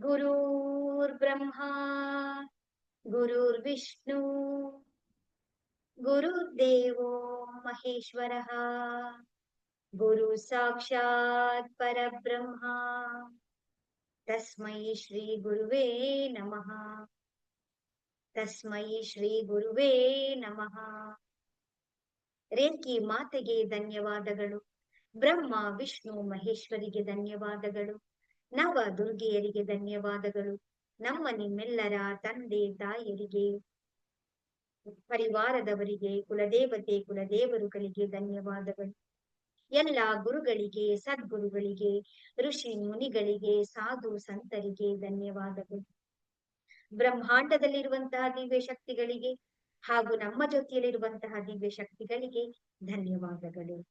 गुरुर्ब्रह्मा गुरुर्विष्णु गुरुर्देवो महेश्वरः गुरु साक्षात् परब्रह्मा तस्मै श्रीगुरुवे नमः ತಸ್ಮೈ ಶ್ರೀ ಗುರುವೇ ನಮಃ ರೇಖಿ ಮಾತೆಗೆ ಧನ್ಯವಾದಗಳು ಬ್ರಹ್ಮ ವಿಷ್ಣು ಮಹೇಶ್ವರಿಗೆ ಧನ್ಯವಾದಗಳು ನವ ದುರ್ಗೆಯರಿಗೆ ಧನ್ಯವಾದಗಳು. ನಮ್ಮ ನಿಮ್ಮೆಲ್ಲರ ತಂದೆ ತಾಯಿಯರಿಗೆ, ಪರಿವಾರದವರಿಗೆ, ಕುಲದೇವತೆ, ಕುಲದೇವರುಗಳಿಗೆ ಧನ್ಯವಾದಗಳು. ಎಲ್ಲ ಗುರುಗಳಿಗೆ, ಸದ್ಗುರುಗಳಿಗೆ, ಋಷಿ ಮುನಿಗಳಿಗೆ, ಸಾಧು ಸಂತರಿಗೆ ಧನ್ಯವಾದಗಳು. ಬ್ರಹ್ಮಾಂಡದಲ್ಲಿರುವಂತಹ ದಿವ್ಯ ಶಕ್ತಿಗಳಿಗೆ ಹಾಗೂ ನಮ್ಮ ಜೊತೆಯಲ್ಲಿರುವಂತಹ ದಿವ್ಯ ಶಕ್ತಿಗಳಿಗೆ ಧನ್ಯವಾದಗಳು.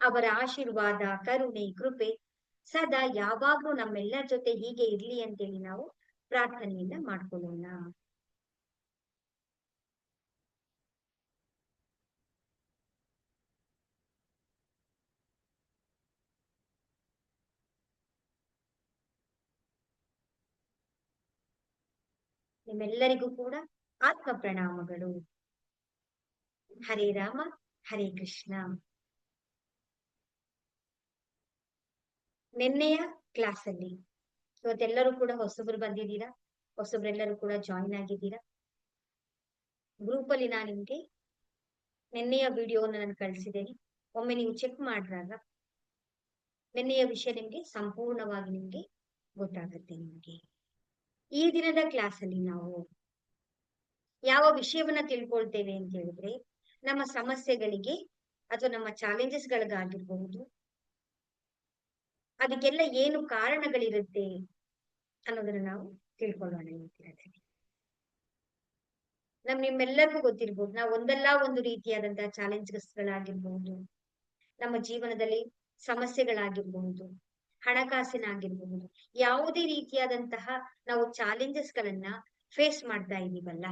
ಅವರ ಆಶೀರ್ವಾದ, ಕರುಣೆ, ಕೃಪೆ ಸದಾ ಯಾವಾಗ್ಲೂ ನಮ್ಮೆಲ್ಲರ ಜೊತೆ ಹೀಗೆ ಇರ್ಲಿ ಅಂತೇಳಿ ನಾವು ಪ್ರಾರ್ಥನೆಯನ್ನ ಮಾಡ್ಕೊಳ್ಳೋಣ. ನಿಮ್ಮೆಲ್ಲರಿಗೂ ಕೂಡ ಆತ್ಮ ಪ್ರಣಾಮಗಳು ಹರೇ ರಾಮ, ಹರೇ ಕೃಷ್ಣ. ನಿನ್ನೆಯ ಕ್ಲಾಸ್ ಅಲ್ಲಿ ಇವತ್ತೆಲ್ಲರೂ ಕೂಡ ಹೊಸಬ್ರು ಬಂದಿದ್ದೀರಾ? ಹೊಸಬ್ರೆಲ್ಲರೂ ಕೂಡ ಜಾಯಿನ್ ಆಗಿದ್ದೀರಾ? ಗ್ರೂಪ್ ಅಲ್ಲಿ ನಾನು ನಿಮ್ಗೆ ನಿನ್ನೆಯ ವಿಡಿಯೋನ ನಾನು ಕಳಿಸಿದ್ದೇನೆ. ಒಮ್ಮೆ ನೀವು ಚೆಕ್ ಮಾಡಿದಾಗ ನಿನ್ನೆಯ ವಿಷಯ ನಿಮ್ಗೆ ಸಂಪೂರ್ಣವಾಗಿ ನಿಮ್ಗೆ ಗೊತ್ತಾಗುತ್ತೆ ನಿಮ್ಗೆ. ಈ ದಿನದ ಕ್ಲಾಸ್ ಅಲ್ಲಿ ನಾವು ಯಾವ ವಿಷಯವನ್ನ ತಿಳ್ಕೊಳ್ತೇವೆ ಅಂತ ಹೇಳಿದ್ರೆ ನಮ್ಮ ಸಮಸ್ಯೆಗಳಿಗೆ ಅಥವಾ ನಮ್ಮ ಚಾಲೆಂಜಸ್ ಗಳಿಗಾಗಿರ್ಬಹುದು ಅದಕ್ಕೆಲ್ಲ ಏನು ಕಾರಣಗಳಿರುತ್ತೆ ಅನ್ನೋದನ್ನ ನಾವು ತಿಳ್ಕೊಳ್ಳೋಣ ನಮ್ ನಿಮ್ಮೆಲ್ಲರಿಗೂ ಗೊತ್ತಿರ್ಬೋದು, ನಾವು ಒಂದಲ್ಲ ಒಂದು ರೀತಿಯಾದಂತಹ ಚಾಲೆಂಜಸ್ಗಳಾಗಿರ್ಬಹುದು ನಮ್ಮ ಜೀವನದಲ್ಲಿ ಸಮಸ್ಯೆಗಳಾಗಿರ್ಬಹುದು ಹಣಕಾಸಿನ ಆಗಿರ್ಬಹುದು ಯಾವುದೇ ರೀತಿಯಾದಂತಹ ನಾವು ಚಾಲೆಂಜಸ್ ಗಳನ್ನ ಫೇಸ್ ಮಾಡ್ತಾ ಇದೀವಲ್ಲ?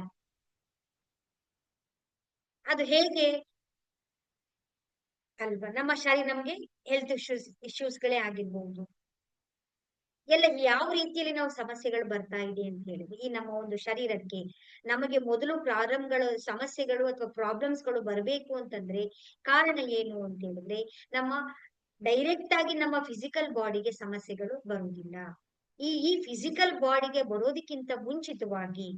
ಅದು ಹೇಗೆ ಅಲ್ವಾ? ನಮ್ಮ ಶಾಲೆ ನಮ್ಗೆ ಹೆಲ್ತ್ ಇಶ್ಯೂಸ್ ಇಶ್ಯೂಸ್ ಗಳೇ ಆಗಿರ್ಬಹುದು ಎಲ್ಲ ಯಾವ ರೀತಿಯಲ್ಲಿ ನಾವು ಸಮಸ್ಯೆಗಳು ಬರ್ತಾ ಇದೆ ಅಂತ ಹೇಳಿದ್ರೆ, ಈ ನಮ್ಮ ಒಂದು ಶರೀರಕ್ಕೆ ನಮಗೆ ಮೊದಲು ಪ್ರಾರಂಭಗಳು ಸಮಸ್ಯೆಗಳು ಅಥವಾ ಪ್ರಾಬ್ಲಮ್ಸ್ಗಳು ಬರಬೇಕು ಅಂತಂದ್ರೆ ಕಾರಣ ಏನು ಅಂತ ಹೇಳಿದ್ರೆ, ನಮ್ಮ ಡೈರೆಕ್ಟ್ ಆಗಿ ನಮ್ಮ ಫಿಸಿಕಲ್ ಬಾಡಿಗೆ ಸಮಸ್ಯೆಗಳು ಬರುವುದಿಲ್ಲ. ಈ ಈ ಫಿಸಿಕಲ್ ಬಾಡಿಗೆ ಬರೋದಕ್ಕಿಂತ ಮುಂಚಿತವಾಗಿ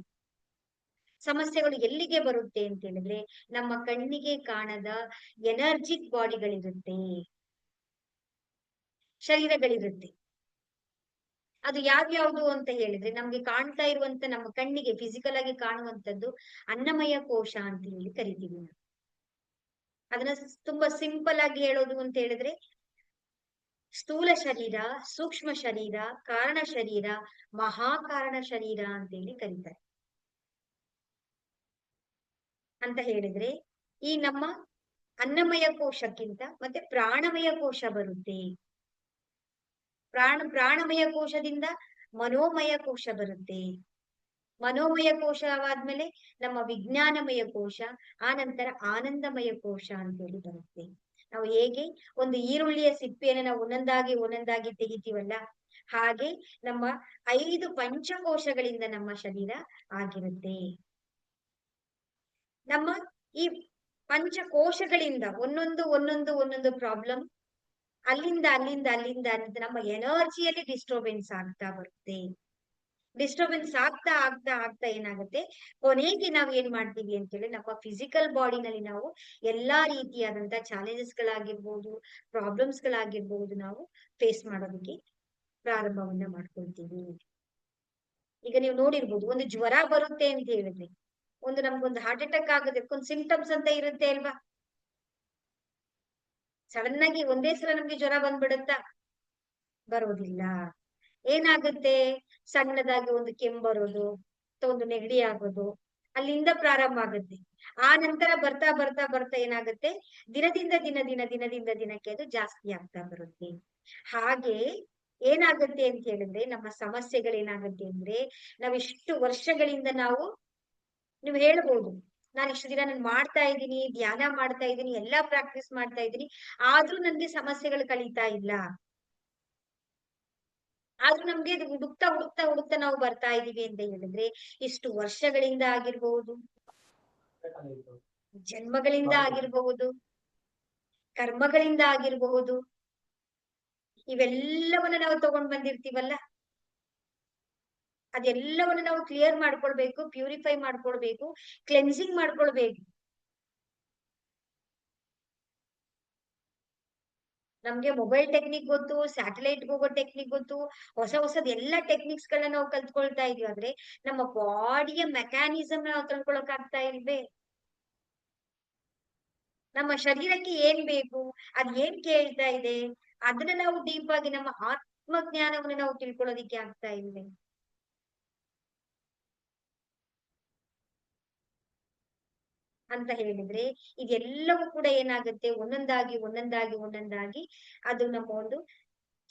ಸಮಸ್ಯೆಗಳು ಎಲ್ಲಿಗೆ ಬರುತ್ತೆ ಅಂತ ಹೇಳಿದ್ರೆ ನಮ್ಮ ಕಣ್ಣಿಗೆ ಕಾಣದ ಎನರ್ಜಿಕ್ ಬಾಡಿಗಳಿರುತ್ತೆ ಶರೀರಗಳಿರುತ್ತೆ. ಅದು ಯಾವ್ಯಾವ್ದು ಅಂತ ಹೇಳಿದ್ರೆ ನಮ್ಗೆ ಕಾಣ್ತಾ ಇರುವಂತ ನಮ್ಮ ಕಣ್ಣಿಗೆ ಫಿಸಿಕಲ್ ಆಗಿ ಕಾಣುವಂತದ್ದು ಅನ್ನಮಯ ಕೋಶ ಅಂತ ಹೇಳಿ ಕರಿತೀವಿ ನಾವು. ಅದನ್ನ ತುಂಬಾ ಸಿಂಪಲ್ ಆಗಿ ಹೇಳೋದು ಅಂತ ಹೇಳಿದ್ರೆ ಸ್ಥೂಲ ಶರೀರ, ಸೂಕ್ಷ್ಮ ಶರೀರ, ಕಾರಣ ಶರೀರ, ಮಹಾಕಾರಣ ಶರೀರ ಅಂತ ಹೇಳಿ ಕರೀತಾರೆ. ಅಂತ ಹೇಳಿದ್ರೆ, ಈ ನಮ್ಮ ಅನ್ನಮಯ ಕೋಶಕ್ಕಿಂತ ಮತ್ತೆ ಪ್ರಾಣಮಯ ಕೋಶ ಬರುತ್ತೆ. ಪ್ರಾಣ, ಪ್ರಾಣಮಯ ಕೋಶದಿಂದ ಮನೋಮಯ ಕೋಶ ಬರುತ್ತೆ. ಮನೋಮಯ ಕೋಶವಾದ್ಮೇಲೆ ನಮ್ಮ ವಿಜ್ಞಾನಮಯ ಕೋಶ, ಆ ನಂತರ ಆನಂದಮಯ ಕೋಶ ಅಂತೇಳಿ ಬರುತ್ತೆ. ನಾವು ಹೇಗೆ ಒಂದು ಈರುಳ್ಳಿಯ ಸಿಪ್ಪೆಯನ್ನು ನಾವು ಒಂದೊಂದಾಗಿ ಒಂದೊಂದಾಗಿ ತೆಗಿತೀವಲ್ಲ, ಹಾಗೆ ನಮ್ಮ ಐದು ಪಂಚಕೋಶಗಳಿಂದ ನಮ್ಮ ಶರೀರ ಆಗಿರುತ್ತೆ. ನಮ್ಮ ಈ ಪಂಚಕೋಶಗಳಿಂದ ಒಂದೊಂದು ಒಂದೊಂದು ಒಂದೊಂದು ಪ್ರಾಬ್ಲಮ್ ಅಲ್ಲಿಂದ ಅಲ್ಲಿಂದ ಅಲ್ಲಿಂದ ಅಲ್ಲಿಂದ ನಮ್ಮ ಎನರ್ಜಿಯಲ್ಲಿ ಡಿಸ್ಟರ್ಬೆನ್ಸ್ ಆಗ್ತಾ ಬರುತ್ತೆ. ಡಿಸ್ಟರ್ಬೆನ್ಸ್ ಆಗ್ತಾ ಆಗ್ತಾ ಆಗ್ತಾ ಏನಾಗುತ್ತೆ? ಕೊನೆಗೆ ನಾವು ಏನ್ ಮಾಡ್ತೀವಿ ಅಂತೇಳಿ ನಮ್ಮ ಫಿಸಿಕಲ್ ಬಾಡಿನಲ್ಲಿ ನಾವು ಎಲ್ಲಾ ರೀತಿಯಾದಂತ ಚಾಲೆಂಜಸ್ ಗಳಾಗಿರ್ಬೋದು ಪ್ರಾಬ್ಲಮ್ಸ್ ಗಳಾಗಿರ್ಬೋದು ನಾವು ಫೇಸ್ ಮಾಡೋದಕ್ಕೆ ಪ್ರಾರಂಭವನ್ನ ಮಾಡ್ಕೊಳ್ತೀವಿ. ಈಗ ನೀವು ನೋಡಿರ್ಬೋದು, ಒಂದು ಜ್ವರ ಬರುತ್ತೆ ಅಂತ ಹೇಳಿದ್ರೆ ಒಂದು ನಮ್ಗೊಂದು ಹಾರ್ಟ್ ಅಟ್ಯಾಕ್ ಆಗುತ್ತೆ ಒಂದು ಸಿಂಪ್ಟಮ್ಸ್ ಅಂತ ಇರುತ್ತೆ ಅಲ್ವಾ? ಸಡನ್ ಆಗಿ ಒಂದೇ ಸಲ ನಮ್ಗೆ ಜ್ವರ ಬಂದ್ಬಿಡುತ್ತಾ? ಬರೋದಿಲ್ಲ. ಏನಾಗುತ್ತೆ? ಸಣ್ಣದಾಗಿ ಒಂದು ಕೆಮ್ಮು ಬರೋದು, ಅಥವಾ ಒಂದು ನೆಗಡಿ ಆಗೋದು, ಅಲ್ಲಿಂದ ಪ್ರಾರಂಭ ಆಗುತ್ತೆ. ಆ ನಂತರ ಬರ್ತಾ ಬರ್ತಾ ಬರ್ತಾ ಏನಾಗುತ್ತೆ? ದಿನದಿಂದ ದಿನ ದಿನ ದಿನದಿಂದ ದಿನಕ್ಕೆ ಅದು ಜಾಸ್ತಿ ಆಗ್ತಾ ಬರುತ್ತೆ. ಹಾಗೆ ಏನಾಗುತ್ತೆ ಅಂತ ಹೇಳಿದ್ರೆ, ನಮ್ಮ ಸಮಸ್ಯೆಗಳೇನಾಗುತ್ತೆ ಅಂದ್ರೆ, ನಾವಿಷ್ಟು ವರ್ಷಗಳಿಂದ ನಾವು ನೀವು ಹೇಳ್ಬೋದು. ನಾನು ಇಷ್ಟು ದಿನ ನಾನು ಮಾಡ್ತಾ ಇದ್ದೀನಿ ಧ್ಯಾನ ಮಾಡ್ತಾ ಇದ್ದೀನಿ ಎಲ್ಲಾ ಪ್ರಾಕ್ಟೀಸ್ ಮಾಡ್ತಾ ಇದ್ದೀನಿ. ಆದ್ರೂ ನನ್ಗೆ ಸಮಸ್ಯೆಗಳು ಕಳೀತಾ ಇಲ್ಲ. ಆದ್ರೂ ನಮ್ಗೆ ಇದು ಹುಡುಕ್ತಾ ಹುಡುಕ್ತಾ ಹುಡುಕ್ತಾ ನಾವು ಬರ್ತಾ ಇದೀವಿ ಅಂತ ಹೇಳಿದ್ರೆ ಇಷ್ಟು ವರ್ಷಗಳಿಂದ ಆಗಿರ್ಬಹುದು ಜನ್ಮಗಳಿಂದ ಆಗಿರಬಹುದು ಕರ್ಮಗಳಿಂದ ಆಗಿರಬಹುದು ಇವೆಲ್ಲವನ್ನ ನಾವು ತಗೊಂಡ್ ಬಂದಿರ್ತೀವಲ್ಲ? ಅದೆಲ್ಲವನ್ನು ನಾವು ಕ್ಲಿಯರ್ ಮಾಡ್ಕೊಳ್ಬೇಕು ಪ್ಯೂರಿಫೈ ಮಾಡ್ಕೊಳ್ಬೇಕು ಕ್ಲೆನ್ಸಿಂಗ್ ಮಾಡ್ಕೊಳ್ಬೇಕು. ನಮ್ಗೆ ಮೊಬೈಲ್ ಟೆಕ್ನಿಕ್ ಗೊತ್ತು ಸ್ಯಾಟಲೈಟ್ ಹೋಗೋ ಟೆಕ್ನಿಕ್ ಗೊತ್ತು, ಹೊಸ ಹೊಸದ ಎಲ್ಲಾ ಟೆಕ್ನಿಕ್ಸ್ ಗಳನ್ನ ನಾವು ಕಲ್ತ್ಕೊಳ್ತಾ ಇದೀವಿ ಅಂದ್ರೆ ನಮ್ಮ ಬಾಡಿಯ ಮೆಕ್ಯಾನಿಸಮ್ ನಾವು ಕಲ್ತ್ಕೊಳಕ್ ಆಗ್ತಾ ಇಲ್ವೇ? ನಮ್ಮ ಶರೀರಕ್ಕೆ ಏನ್ ಬೇಕು, ಅದ್ ಏನ್ ಕೇಳ್ತಾ ಇದೆ, ಅದನ್ನ ನಾವು ಡೀಪ್ ಆಗಿ ನಮ್ಮ ಜ್ಞಾನವನ್ನು ನಾವು ತಿಳ್ಕೊಳ್ಳೋದಿಕ್ಕೆ ಆಗ್ತಾ ಇಲ್ವೇ? ಅಂತ ಹೇಳಿದ್ರೆ ಇದೆಲ್ಲವೂ ಕೂಡ ಏನಾಗುತ್ತೆ? ಒಂದೊಂದಾಗಿ ಒಂದೊಂದಾಗಿ ಒಂದೊಂದಾಗಿ ಅದು ನಮ್ಮ ಒಂದು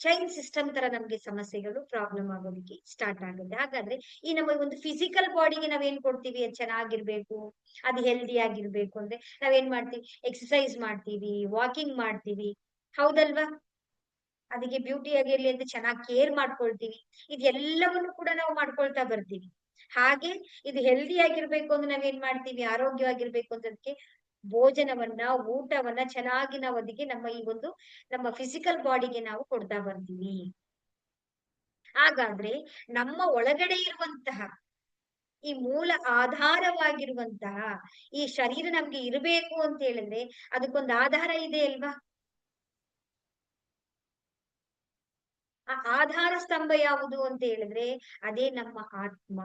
ಚೈನ್ ಸಿಸ್ಟಮ್ ತರ ನಮ್ಗೆ ಸಮಸ್ಯೆಗಳು ಪ್ರಾಬ್ಲಮ್ ಆಗೋದಕ್ಕೆ ಸ್ಟಾರ್ಟ್ ಆಗುತ್ತೆ. ಹಾಗಾದ್ರೆ ಈ ನಮ್ಮ ಒಂದು ಫಿಸಿಕಲ್ ಬಾಡಿಗೆ ನಾವೇನ್ ಕೊಡ್ತೀವಿ? ಅದು ಚೆನ್ನಾಗಿರ್ಬೇಕು, ಅದು ಹೆಲ್ದಿ ಆಗಿರ್ಬೇಕು ಅಂದ್ರೆ ನಾವೇನ್ ಮಾಡ್ತೀವಿ? ಎಕ್ಸಸೈಸ್ ಮಾಡ್ತೀವಿ ವಾಕಿಂಗ್ ಮಾಡ್ತೀವಿ. ಹೌದಲ್ವಾ? ಅದಕ್ಕೆ ಬ್ಯೂಟಿ ಆಗಿರ್ಲಿ ಅಂತ ಚೆನ್ನಾಗಿ ಕೇರ್ ಮಾಡ್ಕೊಳ್ತೀವಿ. ಇದೆಲ್ಲವನ್ನು ಕೂಡ ನಾವು ಮಾಡ್ಕೊಳ್ತಾ ಬರ್ತೀವಿ. ಹಾಗೆ ಇದು ಹೆಲ್ದಿ ಆಗಿರ್ಬೇಕು ಅಂದ್ರೆ ನಾವೇನ್ ಮಾಡ್ತೀವಿ? ಆರೋಗ್ಯವಾಗಿರ್ಬೇಕು ಅನ್ನೋದಕ್ಕೆ ಭೋಜನವನ್ನ, ಊಟವನ್ನ ಚೆನ್ನಾಗಿ ನಾವು ಅದಕ್ಕೆ ನಮ್ಮ ಈ ಒಂದು ನಮ್ಮ ಫಿಸಿಕಲ್ ಬಾಡಿಗೆ ನಾವು ಕೊಡ್ತಾ ಬರ್ತೀವಿ. ಹಾಗಾದ್ರೆ ನಮ್ಮ ಒಳಗಡೆ ಇರುವಂತಹ ಈ ಮೂಲ ಆಧಾರವಾಗಿರುವಂತಹ ಈ ಶರೀರ ನಮ್ಗೆ ಇರಬೇಕು ಅಂತ ಹೇಳಿದ್ರೆ ಅದಕ್ಕೊಂದು ಆಧಾರ ಇದೆ ಅಲ್ವಾ? ಆ ಆಧಾರ ಸ್ತಂಭ ಯಾವುದು ಅಂತ ಹೇಳಿದ್ರೆ ಅದೇ ನಮ್ಮ ಆತ್ಮ.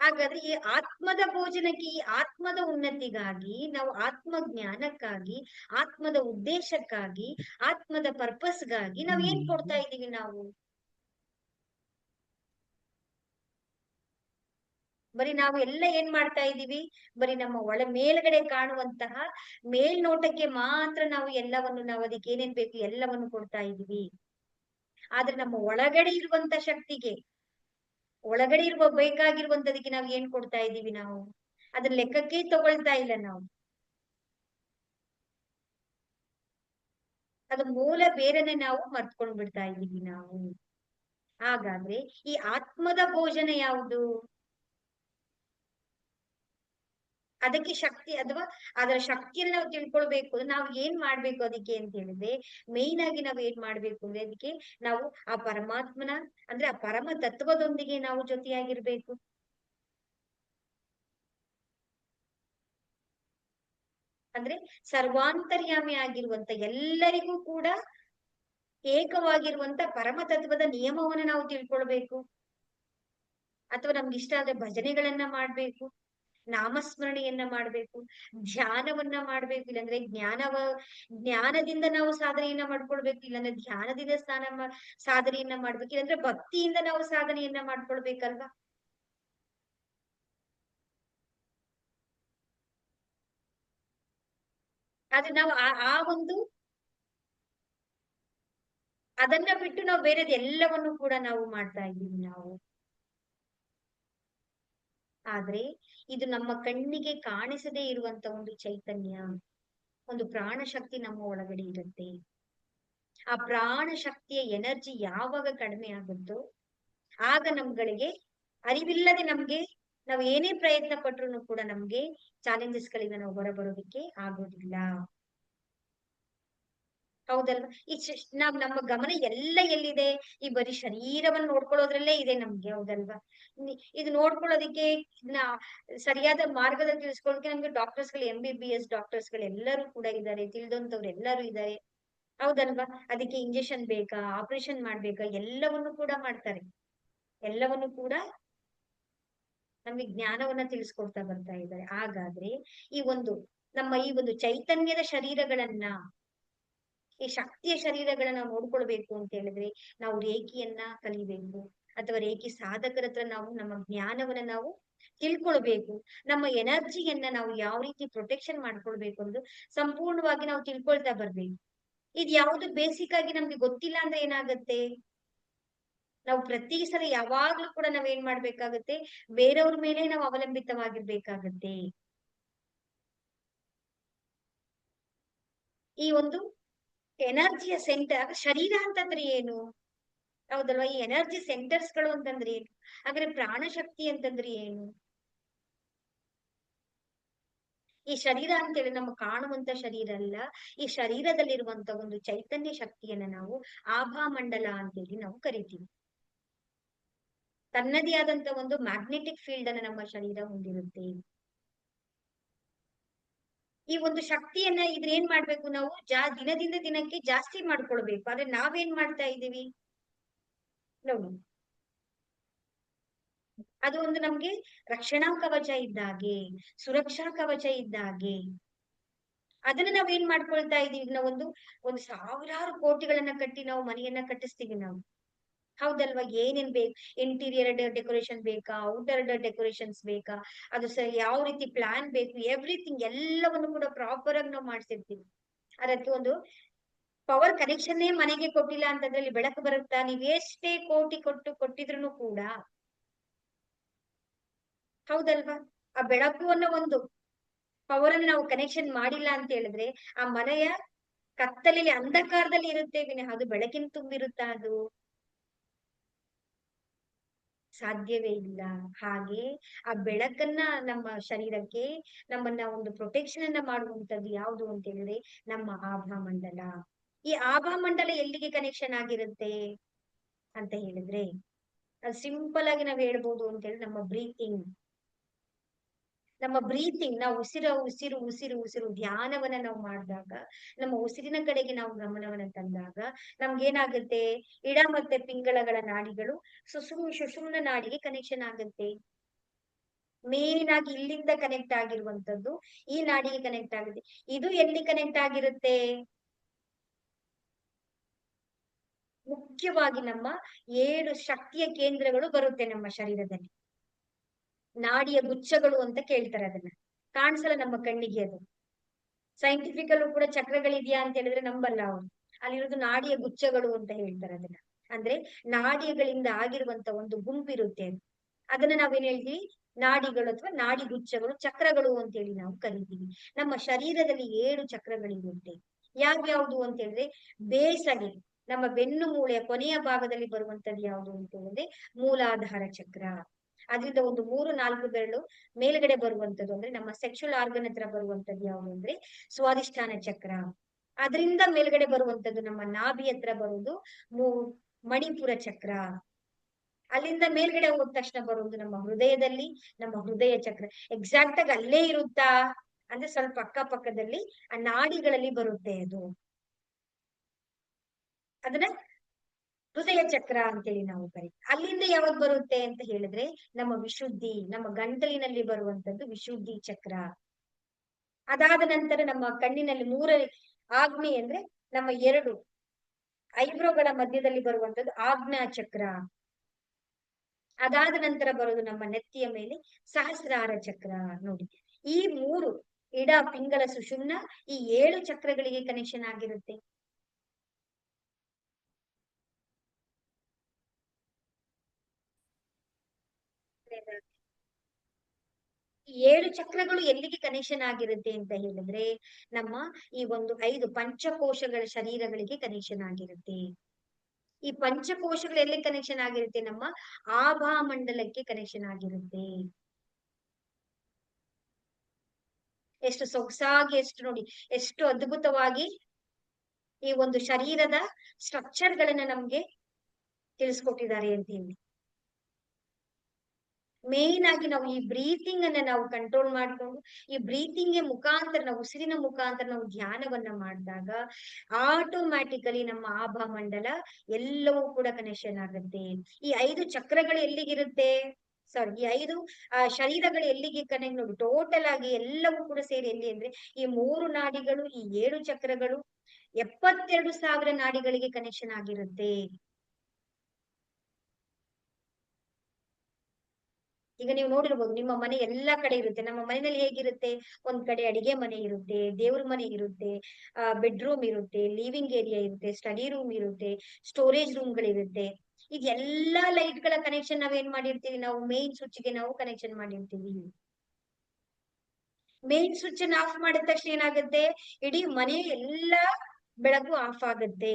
ಹಾಗಾದ್ರೆ ಈ ಆತ್ಮದ ಭೋಜನಕ್ಕೆ ಈ ಆತ್ಮದ ಉನ್ನತಿಗಾಗಿ ನಾವು ಆತ್ಮ ಜ್ಞಾನಕ್ಕಾಗಿ ಆತ್ಮದ ಉದ್ದೇಶಕ್ಕಾಗಿ, ಆತ್ಮದ ಪರ್ಪಸ್ಗಾಗಿ ನಾವ್ ಏನ್ ಕೊಡ್ತಾ ಇದೀವಿ ನಾವು? ಬರೀ ನಾವು ಎಲ್ಲ ಏನ್ ಮಾಡ್ತಾ ಇದ್ದೀವಿ? ಬರೀ ನಮ್ಮ ಒಳ ಮೇಲ್ಗಡೆ ಕಾಣುವಂತಹ ಮೇಲ್ನೋಟಕ್ಕೆ ಮಾತ್ರ ನಾವು ಎಲ್ಲವನ್ನು ನಾವು ಅದಕ್ಕೆ ಏನೇನ್ ಬೇಕು ಎಲ್ಲವನ್ನು ಕೊಡ್ತಾ ಇದೀವಿ ಆದ್ರೆ ನಮ್ಮ ಒಳಗಡೆ ಇರುವಂತ ಶಕ್ತಿಗೆ, ಒಳಗಡೆ ಇರುವ ಬೇಕಾಗಿರುವಂತದಕ್ಕೆ ನಾವು ಏನ್ ಕೊಡ್ತಾ ಇದೀವಿ ನಾವು? ಅದ್ರ ಲೆಕ್ಕಕ್ಕೆ ತಗೊಳ್ತಾ ಇಲ್ಲ ನಾವು. ಅದು ಮೂಲ ಬೇರೆನೆ ನಾವು ಮರ್ತ್ಕೊಂಡ್ ಬಿಡ್ತಾ ಇದೀವಿ ನಾವು. ಹಾಗಾದ್ರೆ ಈ ಆತ್ಮದ ಭೋಜನ ಯಾವುದು? ಅದಕ್ಕೆ ಶಕ್ತಿ ಅಥವಾ ಅದರ ಶಕ್ತಿಯನ್ನು ನಾವು ತಿಳ್ಕೊಳ್ಬೇಕು. ನಾವು ಏನ್ ಮಾಡ್ಬೇಕು ಅದಕ್ಕೆ ಅಂತ ಹೇಳಿದ್ರೆ ಮೇನ್ ಆಗಿ ನಾವು ಏನ್ ಮಾಡ್ಬೇಕು ಅಂದ್ರೆ ಅದಕ್ಕೆ ನಾವು ಆ ಪರಮಾತ್ಮನ ಅಂದ್ರೆ ಆ ಪರಮ ತತ್ವದೊಂದಿಗೆ ನಾವು ಜೊತೆಯಾಗಿರ್ಬೇಕು. ಅಂದ್ರೆ ಸರ್ವಾಂತರ್ಯಾಮಿ ಆಗಿರುವಂತ ಎಲ್ಲರಿಗೂ ಕೂಡ ಏಕವಾಗಿರುವಂತ ಪರಮ ತತ್ವದ ನಿಯಮವನ್ನ ನಾವು ತಿಳ್ಕೊಳ್ಬೇಕು. ಅಥವಾ ನಮ್ಗೆ ಇಷ್ಟ ಆದ್ರೆ ಭಜನೆಗಳನ್ನ ಮಾಡ್ಬೇಕು. ನಾಮಸ್ಮರಣೆಯನ್ನ ಮಾಡ್ಬೇಕು, ಧ್ಯಾನವನ್ನ ಮಾಡ್ಬೇಕು, ಇಲ್ಲಾಂದ್ರೆ ಜ್ಞಾನವ, ಜ್ಞಾನದಿಂದ ನಾವು ಸಾಧನೆಯನ್ನ ಮಾಡ್ಕೊಳ್ಬೇಕು, ಇಲ್ಲಾಂದ್ರೆ ಧ್ಯಾನದಿಂದ ಸ್ನಾನ ಸಾಧನೆಯನ್ನ ಮಾಡ್ಬೇಕು, ಇಲ್ಲಾಂದ್ರೆ ಭಕ್ತಿಯಿಂದ ನಾವು ಸಾಧನೆಯನ್ನ ಮಾಡ್ಕೊಳ್ಬೇಕಲ್ವಾ? ಆದ್ರೆ ನಾವು ಆ ಒಂದು ಅದನ್ನ ಬಿಟ್ಟು ನಾವು ಬೇರೆದೆಲ್ಲವನ್ನು ಕೂಡ ನಾವು ಮಾಡ್ತಾ ಇದ್ದೀವಿ ನಾವು. ಆದ್ರೆ ಇದು ನಮ್ಮ ಕಣ್ಣಿಗೆ ಕಾಣಿಸದೇ ಇರುವಂತ ಒಂದು ಚೈತನ್ಯ, ಒಂದು ಪ್ರಾಣ ಶಕ್ತಿ ನಮ್ಮ ಒಳಗಡೆ ಇರುತ್ತೆ. ಆ ಪ್ರಾಣ ಶಕ್ತಿಯ ಎನರ್ಜಿ ಯಾವಾಗ ಕಡಿಮೆ ಆಗುತ್ತೋ ಆಗ ನಮ್ಗಳಿಗೆ ಅರಿವಿಲ್ಲದೆ ನಮ್ಗೆ ನಾವು ಏನೇ ಪ್ರಯತ್ನ ಪಟ್ರು ಕೂಡ ನಮ್ಗೆ ಚಾಲೆಂಜಸ್ ಗಳಿಂದ ನಾವು ಹೊರಬರೋದಿಕ್ಕೆ ಆಗೋದಿಲ್ಲ. ಹೌದಲ್ವಾ? ಈ ನಾವ್ ನಮ್ಮ ಗಮನ ಎಲ್ಲ ಎಲ್ಲಿದೆ? ಈ ಬರೀ ಶರೀರವನ್ನು ನೋಡ್ಕೊಳ್ಳೋದ್ರಲ್ಲೇ ಇದೆ ನಮ್ಗೆ ಹೌದಲ್ವಾ? ಇದು ನೋಡ್ಕೊಳ್ಳೋದಿಕ್ಕೆ ನಾ, ಸರಿಯಾದ ಮಾರ್ಗದಲ್ಲಿ ತಿಳಿಸ್ಕೊಳ್ಳೋಕೆ ನಮ್ಗೆ ಡಾಕ್ಟರ್ಸ್ಗಳು ಎಂ ಬಿ ಬಿ ಎಸ್ ಡಾಕ್ಟರ್ಸ್ಗಳು ಎಲ್ಲರೂ ಕೂಡ ಇದ್ದಾರೆ ತಿಳಿದಂತವ್ರು ಎಲ್ಲರೂ ಇದ್ದಾರೆ. ಹೌದಲ್ವಾ? ಅದಕ್ಕೆ ಇಂಜೆಕ್ಷನ್ ಬೇಕಾ, ಆಪರೇಷನ್ ಮಾಡ್ಬೇಕಾ, ಎಲ್ಲವನ್ನು ಕೂಡ ಮಾಡ್ತಾರೆ. ಎಲ್ಲವನ್ನು ಕೂಡ ನಮಗೆ ಜ್ಞಾನವನ್ನ ತಿಳಿಸ್ಕೊಡ್ತಾ ಬರ್ತಾ ಇದ್ದಾರೆ. ಹಾಗಾದ್ರೆ ಈ ಒಂದು, ನಮ್ಮ ಈ ಒಂದು ಚೈತನ್ಯದ ಶರೀರಗಳನ್ನ ಈ ಶಕ್ತಿಯ ಶರೀರಗಳನ್ನ ನೋಡ್ಕೊಳ್ಬೇಕು ಅಂತ ಹೇಳಿದ್ರೆ ನಾವು ರೇಖಿಯನ್ನ ಕಲಿಬೇಕು ಅಥವಾ ರೇಖಿ ಸಾಧಕರ ಹತ್ರ ನಾವು ನಮ್ಮ ಜ್ಞಾನವನ್ನ ನಾವು ತಿಳ್ಕೊಳ್ಬೇಕು. ನಮ್ಮ ಎನರ್ಜಿಯನ್ನ ನಾವು ಯಾವ ರೀತಿ ಪ್ರೊಟೆಕ್ಷನ್ ಮಾಡ್ಕೊಳ್ಬೇಕು ಅಂದ್ರೆ ಸಂಪೂರ್ಣವಾಗಿ ನಾವು ತಿಳ್ಕೊಳ್ತಾ ಬರ್ಬೇಕು. ಇದು ಯಾವುದು ಬೇಸಿಕ್ ಆಗಿ ನಮ್ಗೆ ಗೊತ್ತಿಲ್ಲ ಅಂದ್ರೆ ಏನಾಗತ್ತೆ? ನಾವು ಪ್ರತಿ ಸಲ ಯಾವಾಗ್ಲೂ ಕೂಡ ನಾವ್ ಏನ್ ಮಾಡ್ಬೇಕಾಗತ್ತೆ? ಬೇರೆಯವ್ರ ಮೇಲೆ ನಾವು ಅವಲಂಬಿತವಾಗಿರ್ಬೇಕಾಗತ್ತೆ. ಈ ಒಂದು ಎನರ್ಜಿಯ ಸೆಂಟರ್ ಶರೀರ ಅಂತಂದ್ರೆ ಏನು? ಹೌದಲ್ವಾ? ಈ ಎನರ್ಜಿ ಸೆಂಟರ್ಸ್ಗಳು ಅಂತಂದ್ರೆ ಏನು? ಹಾಗಾದ್ರೆ ಪ್ರಾಣಶಕ್ತಿ ಅಂತಂದ್ರೆ ಏನು? ಈ ಶರೀರ ಅಂತೇಳಿ ನಮ್ಮ ಕಾಣುವಂತ ಶರೀರ ಅಲ್ಲ. ಈ ಶರೀರದಲ್ಲಿರುವಂತ ಒಂದು ಚೈತನ್ಯ ಶಕ್ತಿಯನ್ನ ನಾವು ಆಭಾ ಮಂಡಲ ಅಂತೇಳಿ ನಾವು ಕರಿತೀವಿ. ತನ್ನದೇ ಆದಂತ ಒಂದು ಮ್ಯಾಗ್ನೆಟಿಕ್ ಫೀಲ್ಡ್ ಅನ್ನ ನಮ್ಮ ಶರೀರ ಹೊಂದಿರುತ್ತೆ. ಈ ಒಂದು ಶಕ್ತಿಯನ್ನ ಇದ್ರ ಏನ್ ಮಾಡ್ಬೇಕು ನಾವು? ಜಾ, ದಿನದಿಂದ ದಿನಕ್ಕೆ ಜಾಸ್ತಿ ಮಾಡ್ಕೊಳ್ಬೇಕು. ಆದ್ರೆ ನಾವೇನ್ ಮಾಡ್ತಾ ಇದೀವಿ ನೋಡಿ. ಅದು ಒಂದು ನಮ್ಗೆ ರಕ್ಷಣಾ ಕವಚ ಇದ್ದಾಗೆ ಸುರಕ್ಷಾ ಕವಚ ಇದ್ದಾಗೆ ಅದನ್ನ ನಾವ್ ಏನ್ ಮಾಡ್ಕೊಳ್ತಾ ಇದೀವಿ ನಾವು ಒಂದು ಒಂದು ಸಾವಿರಾರು ಕೋಟಿಗಳನ್ನ ಕಟ್ಟಿ ನಾವು ಮನೆಯನ್ನ ಕಟ್ಟಿಸ್ತೀವಿ ನಾವು. ಹೌದಲ್ವಾ? ಏನೇನ್ ಬೇಕು? ಇಂಟೀರಿಯರ್ ಡೆಕೋರೇಷನ್ ಬೇಕಾ? ಔಟರ್ ಡೆಕೋರೇಷನ್ಸ್ ಬೇಕಾ? ಅದು ಸರ್ ಯಾವ ರೀತಿ ಪ್ಲಾನ್ ಬೇಕು? ಎವ್ರಿಥಿಂಗ್ ಎಲ್ಲವನ್ನು ಕೂಡ ಪ್ರಾಪರ್ ಆಗಿ ನಾವು ಮಾಡ್ಸಿರ್ತೀವಿ. ಅದಕ್ಕೆ ಒಂದು ಪವರ್ ಕನೆಕ್ಷನ್ನೇ ಮನೆಗೆ ಕೊಟ್ಟಿಲ್ಲ ಅಂತಂದ್ರೆ ಬೆಳಕು ಬರುತ್ತಾ? ನೀವ್ ಎಷ್ಟೇ ಕೋಟಿ ಕೊಟ್ಟು ಕೊಟ್ಟಿದ್ರು ಕೂಡ ಹೌದಲ್ವಾ? ಆ ಬೆಳಕು ಅನ್ನೋ ಒಂದು ಪವರ್ ಅನ್ನು ನಾವು ಕನೆಕ್ಷನ್ ಮಾಡಿಲ್ಲ ಅಂತ ಹೇಳಿದ್ರೆ ಆ ಮನೆಯ ಕತ್ತಲಲ್ಲಿ ಅಂಧಕಾರದಲ್ಲಿ ಇರುತ್ತೆ ವಿನಃ ಅದು ಬೆಳಕಿನ ತುಂಬಿರುತ್ತಾ ಅದು? ಸಾಧ್ಯವೇ ಇಲ್ಲ. ಹಾಗೆ ಆ ಬೆಳಕನ್ನ ನಮ್ಮ ಶರೀರಕ್ಕೆ, ನಮ್ಮನ್ನ ಒಂದು ಪ್ರೊಟೆಕ್ಷನ್ ಅನ್ನ ಮಾಡುವಂತದ್ದು ಯಾವುದು ಅಂತ ಹೇಳಿದ್ರೆ ನಮ್ಮ ಆಭಾ ಮಂಡಲ. ಈ ಆಭಾ ಮಂಡಲ ಎಲ್ಲಿಗೆ ಕನೆಕ್ಷನ್ ಆಗಿರುತ್ತೆ ಅಂತ ಹೇಳಿದ್ರೆ ಸಿಂಪಲ್ ಆಗಿ ನಾವ್ ಹೇಳ್ಬೋದು ಅಂತ ಹೇಳಿ ನಮ್ಮ ಬ್ರೀತಿಂಗ್ ನಮ್ಮ ಬ್ರೀತಿಂಗ್ ನಾವು ಉಸಿರು ಉಸಿರು ಉಸಿರು ಉಸಿರು ಧ್ಯಾನವನ್ನ ನಾವು ಮಾಡಿದಾಗ, ನಮ್ಮ ಉಸಿರಿನ ಕಡೆಗೆ ನಾವು ಗಮನವನ್ನ ತಂದಾಗ ನಮ್ಗೇನಾಗುತ್ತೆ ಇಡ ಮತ್ತೆ ಪಿಂಗಳಗಳ ನಾಡಿಗಳು ಸುಸುಮ್ ಸುಷುಮ್ನ ನಾಡಿಗೆ ಕನೆಕ್ಷನ್ ಆಗುತ್ತೆ. ಮೇನ್ ಆಗಿ ಇಲ್ಲಿಂದ ಕನೆಕ್ಟ್ ಆಗಿರುವಂತದ್ದು ಈ ನಾಡಿಗೆ ಕನೆಕ್ಟ್ ಆಗುತ್ತೆ. ಇದು ಎಲ್ಲಿ ಕನೆಕ್ಟ್ ಆಗಿರುತ್ತೆ? ಮುಖ್ಯವಾಗಿ ನಮ್ಮ ಏಳು ಶಕ್ತಿಯ ಕೇಂದ್ರಗಳು ಬರುತ್ತೆ ನಮ್ಮ ಶರೀರದಲ್ಲಿ. ನಾಡಿಯ ಗುಚ್ಛಗಳು ಅಂತ ಕೇಳ್ತಾರೆ ಅದನ್ನ. ಕಾಣಿಸಲ್ಲ ನಮ್ಮ ಕಣ್ಣಿಗೆ ಅದು. ಸೈಂಟಿಫಿಕ್ ಅಲ್ಲೂ ಕೂಡ ಚಕ್ರಗಳಿದೆಯಾ ಅಂತ ಹೇಳಿದ್ರೆ ನಂಬಲ್ಲ ಅವರು. ಅಲ್ಲಿರೋದು ನಾಡಿಯ ಗುಚ್ಛಗಳು ಅಂತ ಹೇಳ್ತಾರೆ ಅದನ್ನ. ಅಂದ್ರೆ ನಾಡಿಗಳಿಂದ ಆಗಿರುವಂತ ಒಂದು ಗುಂಪಿರುತ್ತೆ ಅದು. ಅದನ್ನ ನಾವೇನ್ ಹೇಳ್ತೀವಿ? ನಾಡಿಗಳು ಅಥವಾ ನಾಡಿ ಗುಚ್ಛಗಳು, ಚಕ್ರಗಳು ಅಂತ ಹೇಳಿ ನಾವು ಕರಿತೀವಿ. ನಮ್ಮ ಶರೀರದಲ್ಲಿ ಏಳು ಚಕ್ರಗಳಿರುತ್ತೆ. ಯಾವ್ಯಾವ್ದು ಅಂತ ಹೇಳಿದ್ರೆ ಬೇಸಗೆ, ನಮ್ಮ ಬೆನ್ನು ಮೂಳೆಯ ಕೊನೆಯ ಭಾಗದಲ್ಲಿ ಬರುವಂತದ್ದು ಯಾವುದು ಅಂತ ಹೇಳಿದ್ರೆ ಮೂಲಾಧಾರ ಚಕ್ರ. ಅದರಿಂದ ಒಂದು ಮೂರು, ನಾಲ್ಕು ಬೆರಳು ಮೇಲ್ಗಡೆ ಬರುವಂತದ್ದು ಅಂದ್ರೆ ನಮ್ಮ ಸೆಕ್ಷುವಲ್ ಆರ್ಗನ್ ಹತ್ರ ಬರುವಂತದ್ದು ಯಾವುದು ಅಂದ್ರೆ ಸ್ವಾದಿಷ್ಠಾನ ಚಕ್ರ. ಅದರಿಂದ ಮೇಲ್ಗಡೆ ಬರುವಂತದ್ದು ನಮ್ಮ ನಾಭಿ ಹತ್ರ ಬರುವುದು ಮಣಿಪುರ ಚಕ್ರ. ಅಲ್ಲಿಂದ ಮೇಲ್ಗಡೆ ಹೋದ ತಕ್ಷಣ ಬರುವುದು ನಮ್ಮ ಹೃದಯದಲ್ಲಿ, ನಮ್ಮ ಹೃದಯ ಚಕ್ರ. ಎಕ್ಸಾಕ್ಟ್ ಆಗಿ ಅಲ್ಲೇ ಇರುತ್ತಾ? ಅಂದ್ರೆ ಸ್ವಲ್ಪ ಅಕ್ಕಪಕ್ಕದಲ್ಲಿ ಆ ನಾಡಿಗಳಲ್ಲಿ ಬರುತ್ತೆ ಅದು. ಅದನ್ನ ಹೃದಯ ಚಕ್ರ ಅಂತೇಳಿ ನಾವು ಕರಿತೀವಿ. ಅಲ್ಲಿಂದ ಯಾವಾಗ ಬರುತ್ತೆ ಅಂತ ಹೇಳಿದ್ರೆ ನಮ್ಮ ವಿಶುದ್ಧಿ, ನಮ್ಮ ಗಂಟಲಿನಲ್ಲಿ ಬರುವಂತದ್ದು ವಿಶುದ್ಧಿ ಚಕ್ರ. ಅದಾದ ನಂತರ ನಮ್ಮ ಕಣ್ಣಿನಲ್ಲಿ ಮೂರ ಆಗ್ನಿ ಅಂದ್ರೆ ನಮ್ಮ ಎರಡು ಐಬ್ರೋಗಳ ಮಧ್ಯದಲ್ಲಿ ಬರುವಂತದ್ದು ಆಜ್ಞಾ ಚಕ್ರ. ಅದಾದ ನಂತರ ಬರೋದು ನಮ್ಮ ನೆತ್ತಿಯ ಮೇಲೆ ಸಹಸ್ರಾರ ಚಕ್ರ ನೋಡಿ. ಈ ಮೂರು ಇಡ ಪಿಂಗಲ ಸುಷುಮ್ನ ಈ ಏಳು ಚಕ್ರಗಳಿಗೆ ಕನೆಕ್ಷನ್ ಆಗಿರುತ್ತೆ. ಏಳು ಚಕ್ರಗಳು ಎಲ್ಲಿಗೆ ಕನೆಕ್ಷನ್ ಆಗಿರುತ್ತೆ ಅಂತ ಹೇಳಿದ್ರೆ ನಮ್ಮ ಈ ಒಂದು ಐದು ಪಂಚಕೋಶಗಳ ಶರೀರಗಳಿಗೆ ಕನೆಕ್ಷನ್ ಆಗಿರುತ್ತೆ. ಈ ಪಂಚಕೋಶಗಳು ಎಲ್ಲಿ ಕನೆಕ್ಷನ್ ಆಗಿರುತ್ತೆ? ನಮ್ಮ ಆಭಾ ಮಂಡಲಕ್ಕೆ ಕನೆಕ್ಷನ್ ಆಗಿರುತ್ತೆ. ಎಷ್ಟು ಸೊಗಸಾಗಿ, ಎಷ್ಟು ನೋಡಿ, ಎಷ್ಟು ಅದ್ಭುತವಾಗಿ ಈ ಒಂದು ಶರೀರದ ಸ್ಟ್ರಕ್ಚರ್ ಗಳನ್ನ ನಮ್ಗೆ ತಿಳಿಸ್ಕೊಟ್ಟಿದ್ದಾರೆ ಅಂತ ಹೇಳಿ. ಮೇನ್ ಆಗಿ ನಾವು ಈ ಬ್ರೀತಿಂಗ್ ಅನ್ನ ನಾವು ಕಂಟ್ರೋಲ್ ಮಾಡ್ಕೊಂಡು, ಈ ಬ್ರೀತಿಂಗ್ ಮುಖಾಂತರ ನಾವು, ಉಸಿರಿನ ಮುಖಾಂತರ ನಾವು ಧ್ಯಾನವನ್ನ ಮಾಡಿದಾಗ ಆಟೋಮ್ಯಾಟಿಕಲಿ ನಮ್ಮ ಆಭಾ ಮಂಡಲ ಎಲ್ಲವೂ ಕೂಡ ಕನೆಕ್ಷನ್ ಆಗುತ್ತೆ. ಈ ಐದು ಚಕ್ರಗಳು ಎಲ್ಲಿಗಿರುತ್ತೆ? ಸಾರಿ ಈ ಐದು, ಆ, ಶರೀರಗಳು ಎಲ್ಲಿಗೆ ಕನೆಕ್ಟ್ ನೋಡಿ ಟೋಟಲ್ ಆಗಿ ಎಲ್ಲವೂ ಕೂಡ ಸೇರಿ ಎಲ್ಲಿ ಅಂದ್ರೆ, ಈ ಮೂರು ನಾಡಿಗಳು, ಈ ಏಳು ಚಕ್ರಗಳು ಎಪ್ಪತ್ತೆರಡು ಸಾವಿರ ನಾಡಿಗಳಿಗೆ ಕನೆಕ್ಷನ್ ಆಗಿರುತ್ತೆ. ಈಗ ನೀವು ನೋಡಿರ್ಬೋದು, ನಿಮ್ಮ ಮನೆ ಎಲ್ಲಾ ಕಡೆ ಇರುತ್ತೆ. ನಮ್ಮ ಮನೆಯಲ್ಲಿ ಹೇಗಿರುತ್ತೆ? ಒಂದ್ ಕಡೆ ಅಡಿಗೆ ಮನೆ ಇರುತ್ತೆ, ದೇವ್ರ ಮನೆ ಇರುತ್ತೆ, ಆ ಬೆಡ್ರೂಮ್ ಇರುತ್ತೆ ಲಿವಿಂಗ್ ಏರಿಯಾ ಇರುತ್ತೆ ಸ್ಟಡಿ ರೂಮ್ ಇರುತ್ತೆ ಸ್ಟೋರೇಜ್ ರೂಮ್ ಗಳಿರುತ್ತೆ ಈಗ ಎಲ್ಲಾ ಲೈಟ್ಗಳ ಕನೆಕ್ಷನ್ ನಾವ್ ಏನ್ ಮಾಡಿರ್ತೀವಿ? ನಾವು ಮೇನ್ ಸ್ವಿಚ್ಗೆ ನಾವು ಕನೆಕ್ಷನ್ ಮಾಡಿರ್ತೀವಿ. ಮೇನ್ ಸ್ವಿಚ್ ಅನ್ನ ಆಫ್ ಮಾಡಿದ ತಕ್ಷಣ ಏನಾಗುತ್ತೆ? ಇಡೀ ಮನೆ ಎಲ್ಲಾ ಬೆಳಕು ಆಫ್ ಆಗುತ್ತೆ.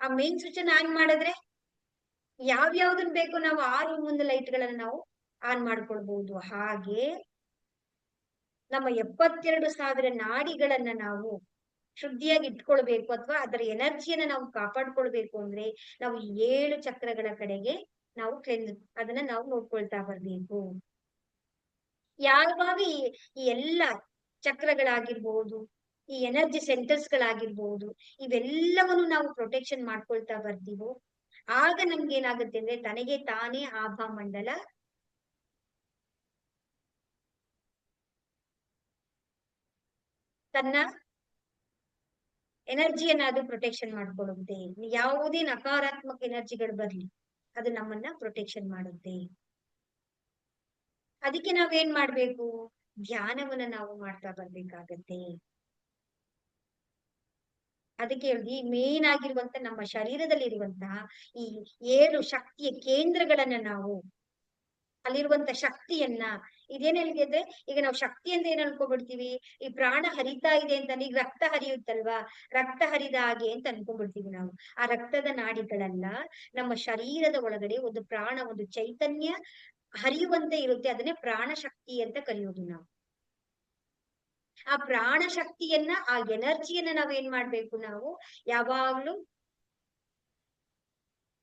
ಆ ಮೇನ್ ಸ್ವಿಚ್ ಅನ್ನ ಆನ್ ಮಾಡಿದ್ರೆ ಯಾವ್ಯಾವ್ದನ್ ಬೇಕು? ನಾವು ಆ ರೂಮ್ ಮುಂದೆ ಲೈಟ್ ಗಳನ್ನ ನಾವು ಆನ್ ಮಾಡ್ಕೊಳ್ಬಹುದು. ಹಾಗೆ ನಮ್ಮ ಎಪ್ಪತ್ತೆರಡು ಸಾವಿರ ನಾಡಿಗಳನ್ನ ನಾವು ಶುದ್ಧಿಯಾಗಿ ಇಟ್ಕೊಳ್ಬೇಕು ಅಥವಾ ಅದರ ಎನರ್ಜಿಯನ್ನ ನಾವು ಕಾಪಾಡ್ಕೊಳ್ಬೇಕು ಅಂದ್ರೆ ನಾವು ಏಳು ಚಕ್ರಗಳ ಕಡೆಗೆ ನಾವು ಕ್ಲೆನ್ ಅದನ್ನ ನಾವು ನೋಡ್ಕೊಳ್ತಾ ಬರ್ಬೇಕು. ಯಾವಾಗ ಈ ಎಲ್ಲ ಚಕ್ರಗಳಾಗಿರ್ಬಹುದು ಈ ಎನರ್ಜಿ ಸೆಂಟರ್ಸ್ ಗಳಾಗಿರ್ಬಹುದು ಇವೆಲ್ಲವನ್ನು ನಾವು ಪ್ರೊಟೆಕ್ಷನ್ ಮಾಡ್ಕೊಳ್ತಾ ಬರ್ತೀವೋ, ಆಗ ನಮ್ಗೆ ಏನಾಗುತ್ತೆ ಅಂದ್ರೆ ತನಗೆ ತಾನೇ ಆಭಾ ಮಂಡಲ ತನ್ನ ಎನರ್ಜಿಯನ್ನ ಅದು ಪ್ರೊಟೆಕ್ಷನ್ ಮಾಡ್ಕೊಡುತ್ತೆ ಯಾವುದೇ ನಕಾರಾತ್ಮಕ ಎನರ್ಜಿಗಳು ಬರ್ಲಿ, ಅದು ನಮ್ಮನ್ನ ಪ್ರೊಟೆಕ್ಷನ್ ಮಾಡುತ್ತೆ. ಅದಕ್ಕೆ ನಾವೇನ್ ಮಾಡ್ಬೇಕು? ಧ್ಯಾನವನ್ನ ನಾವು ಮಾಡ್ತಾ ಬರ್ಬೇಕಾಗತ್ತೆ. ಅದಕ್ಕೆ ಹೇಳಿ ಮೇನ್ ಆಗಿರುವಂತ ನಮ್ಮ ಶರೀರದಲ್ಲಿ ಇರುವಂತ ಈ ಏಳು ಶಕ್ತಿಯ ಕೇಂದ್ರಗಳನ್ನ ನಾವು ಅಲ್ಲಿರುವಂತ ಶಕ್ತಿಯನ್ನ ಇದೇನ್ ಹೇಳಿದೆ ಅಂದ್ರೆ, ಈಗ ನಾವು ಶಕ್ತಿ ಅಂತ ಏನ್ ಅನ್ಕೊಂಡ್ಬಿಡ್ತೀವಿ? ಈ ಪ್ರಾಣ ಹರಿತಾ ಇದೆ ಅಂತ ಈಗ ರಕ್ತ ಹರಿಯುತ್ತಲ್ವಾ? ರಕ್ತ ಹರಿದ ಹಾಗೆ ಅಂತ ಅನ್ಕೊಂಡ್ಬಿಡ್ತೀವಿ ನಾವು. ಆ ರಕ್ತದ ನಾಡಿಗಳೆಲ್ಲ, ನಮ್ಮ ಶರೀರದ ಒಳಗಡೆ ಒಂದು ಪ್ರಾಣ, ಒಂದು ಚೈತನ್ಯ ಹರಿಯುವಂತೆ ಇರುತ್ತೆ. ಅದನ್ನೇ ಪ್ರಾಣ ಶಕ್ತಿ ಅಂತ ಕರೆಯೋದು ನಾವು. ಆ ಪ್ರಾಣ ಶಕ್ತಿಯನ್ನ, ಆ ಎನರ್ಜಿಯನ್ನ ನಾವೇನ್ ಮಾಡ್ಬೇಕು ನಾವು? ಯಾವಾಗ್ಲೂ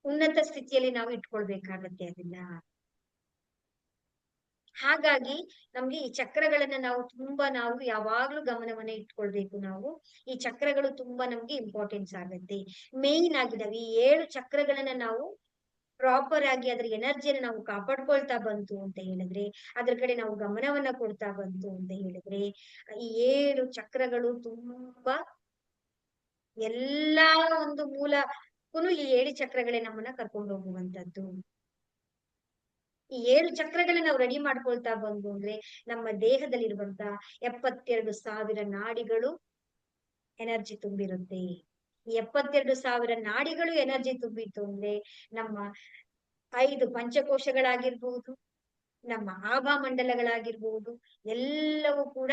ಉನ್ನತ ಸ್ಥಿತಿಯಲ್ಲಿ ನಾವು ಇಟ್ಕೊಳ್ಬೇಕಾಗತ್ತೆ ಅದನ್ನ. ಹಾಗಾಗಿ ನಮ್ಗೆ ಈ ಚಕ್ರಗಳನ್ನ ನಾವು ತುಂಬಾ ನಾವು ಯಾವಾಗ್ಲೂ ಗಮನವನ್ನ ಇಟ್ಕೊಳ್ಬೇಕು ನಾವು. ಈ ಚಕ್ರಗಳು ತುಂಬಾ ನಮ್ಗೆ ಇಂಪಾರ್ಟೆನ್ಸ್ ಆಗತ್ತೆ. ಮೇನ್ ಆಗಿದಾವೆ ಈ ಏಳು ಚಕ್ರಗಳನ್ನ ನಾವು ಪ್ರಾಪರ್ ಆಗಿ ಅದ್ರ ಎನರ್ಜಿಯನ್ನು ನಾವು ಕಾಪಾಡ್ಕೊಳ್ತಾ ಬಂತು ಅಂತ ಹೇಳಿದ್ರೆ, ಅದ್ರ ಕಡೆ ನಾವು ಗಮನವನ್ನ ಕೊಡ್ತಾ ಬಂತು ಅಂತ ಹೇಳಿದ್ರೆ, ಈ ಏಳು ಚಕ್ರಗಳು ತುಂಬಾ ಎಲ್ಲಾ ಒಂದು ಮೂಲಕ್ಕೂ ಈ ಏಳು ಚಕ್ರಗಳೇ ನಮ್ಮನ್ನ ಕರ್ಕೊಂಡು ಹೋಗುವಂತದ್ದು. ಈ ಏಳು ಚಕ್ರಗಳನ್ನ ನಾವು ರೆಡಿ ಮಾಡ್ಕೊಳ್ತಾ ಬಂದು ಅಂದ್ರೆ ನಮ್ಮ ದೇಹದಲ್ಲಿರುವಂತ ಎಪ್ಪತ್ತೆರಡು ಸಾವಿರ ನಾಡಿಗಳು ಎನರ್ಜಿ ತುಂಬಿರುತ್ತೆ. ಈ ಎಪ್ಪತ್ತೆರಡು ಸಾವಿರ ನಾಡಿಗಳು ಎನರ್ಜಿ ತುಂಬಿತ್ತು ಅಂದ್ರೆ ನಮ್ಮ ಐದು ಪಂಚಕೋಶಗಳಾಗಿರ್ಬಹುದು ನಮ್ಮ ಆಭಾ ಮಂಡಲಗಳಾಗಿರ್ಬಹುದು ಎಲ್ಲವೂ ಕೂಡ